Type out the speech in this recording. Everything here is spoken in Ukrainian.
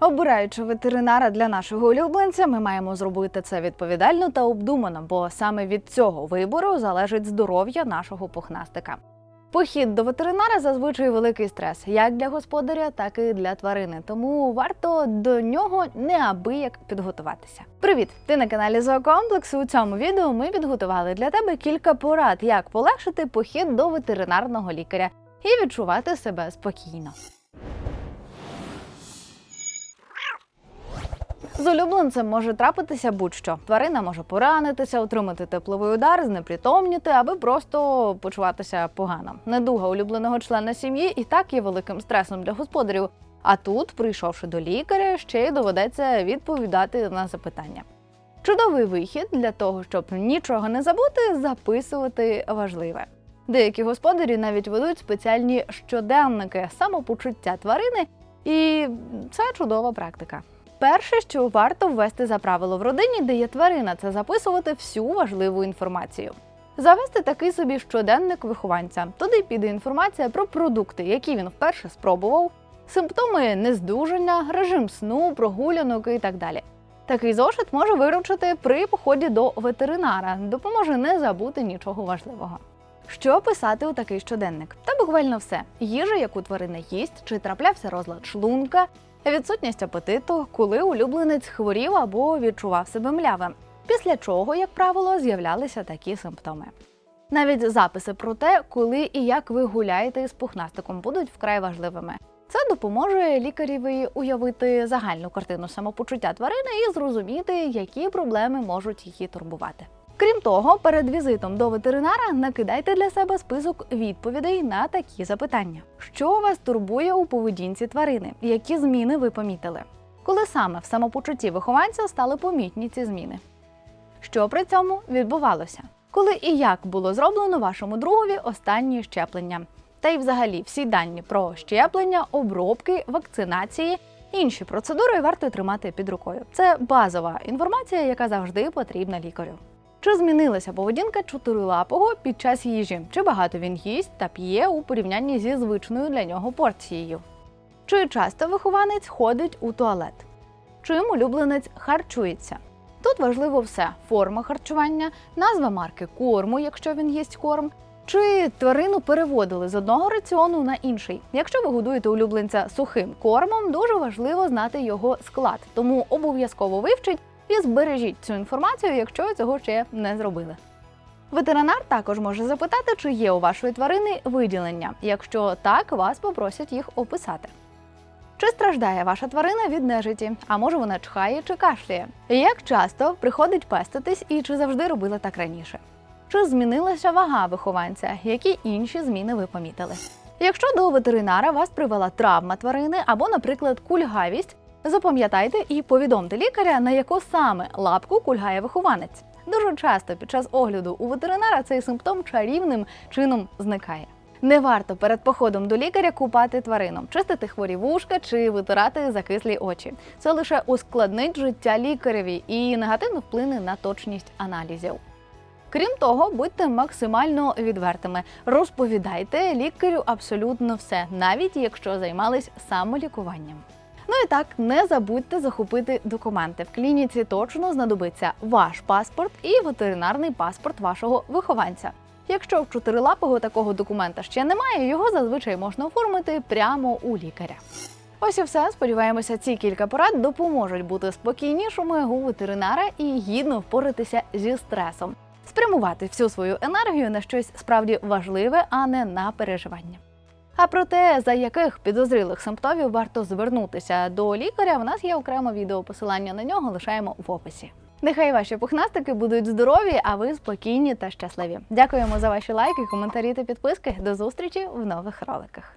Обираючи ветеринара для нашого улюбленця, ми маємо зробити це відповідально та обдумано, бо саме від цього вибору залежить здоров'я нашого пухнастика. Похід до ветеринара зазвичай великий стрес як для господаря, так і для тварини. Тому варто до нього неабияк підготуватися. Привіт! Ти на каналі Зоокомплексу. У цьому відео ми підготували для тебе кілька порад, як полегшити похід до ветеринарного лікаря і відчувати себе спокійно. З улюбленцем може трапитися будь-що. Тварина може поранитися, отримати тепловий удар, знепритомніти, аби просто почуватися погано. Недуга улюбленого члена сім'ї і так є великим стресом для господарів. А тут, прийшовши до лікаря, ще й доведеться відповідати на запитання. Чудовий вихід для того, щоб нічого не забути, записувати важливе. Деякі господарі навіть ведуть спеціальні щоденники самопочуття тварини, і це чудова практика. Перше, що варто ввести за правило в родині, де є тварина, це записувати всю важливу інформацію. Завести такий собі щоденник вихованця. Туди піде інформація про продукти, які він вперше спробував, симптоми нездужання, режим сну, прогулянок і так далі. Такий зошит може виручити при поході до ветеринара, допоможе не забути нічого важливого. Що писати у такий щоденник? Та буквально все: їжа, яку тварина їсть, чи траплявся розлад шлунка, відсутність апетиту, коли улюбленець хворів або відчував себе млявим. Після чого, як правило, з'являлися такі симптоми. Навіть записи про те, коли і як ви гуляєте із пухнастиком, будуть вкрай важливими. Це допоможе лікареві уявити загальну картину самопочуття тварини і зрозуміти, які проблеми можуть її турбувати. Крім того, перед візитом до ветеринара накидайте для себе список відповідей на такі запитання: що вас турбує у поведінці тварини, які зміни ви помітили? Коли саме в самопочутті вихованця стали помітні ці зміни? Що при цьому відбувалося? Коли і як було зроблено вашому другові останні щеплення? Та й взагалі всі дані про щеплення, обробки, вакцинації, інші процедури варто тримати під рукою. Це базова інформація, яка завжди потрібна лікарю. Чи змінилася поведінка чотирилапого під час їжі? Чи багато він їсть та п'є у порівнянні зі звичною для нього порцією? Чи часто вихованець ходить у туалет? Чим улюбленець харчується? Тут важливо все: форма харчування, назва марки корму, якщо він їсть корм, чи тварину переводили з одного раціону на інший. Якщо ви годуєте улюбленця сухим кормом, дуже важливо знати його склад, тому обов'язково вивчіть і збережіть цю інформацію, якщо цього ще не зробили. Ветеринар також може запитати, чи є у вашої тварини виділення. Якщо так, вас попросять їх описати. Чи страждає ваша тварина від нежиті? А може вона чхає чи кашляє? Як часто приходить пеститись і чи завжди робила так раніше? Чи змінилася вага вихованця? Які інші зміни ви помітили? Якщо до ветеринара вас привела травма тварини або, наприклад, кульгавість, запам'ятайте і повідомте лікаря, на яку саме лапку кульгає вихованець. Дуже часто під час огляду у ветеринара цей симптом чарівним чином зникає. Не варто перед походом до лікаря купати тварину, чистити хворі вушка чи витирати закислі очі. Це лише ускладнить життя лікареві і негативно вплине на точність аналізів. Крім того, будьте максимально відвертими. Розповідайте лікарю абсолютно все, навіть якщо займались самолікуванням. Ну і так, не забудьте захопити документи. В клініці точно знадобиться ваш паспорт і ветеринарний паспорт вашого вихованця. Якщо в чотирилапого такого документа ще немає, його зазвичай можна оформити прямо у лікаря. Ось і все. Сподіваємося, ці кілька порад допоможуть бути спокійнішими у ветеринара і гідно впоратися зі стресом, спрямувати всю свою енергію на щось справді важливе, а не на переживання. А про те, за яких підозрілих симптомів варто звернутися до лікаря, в нас є окреме відео. Посилання на нього лишаємо в описі. Нехай ваші пухнастики будуть здорові, а ви спокійні та щасливі. Дякуємо за ваші лайки, коментарі та підписки. До зустрічі в нових роликах.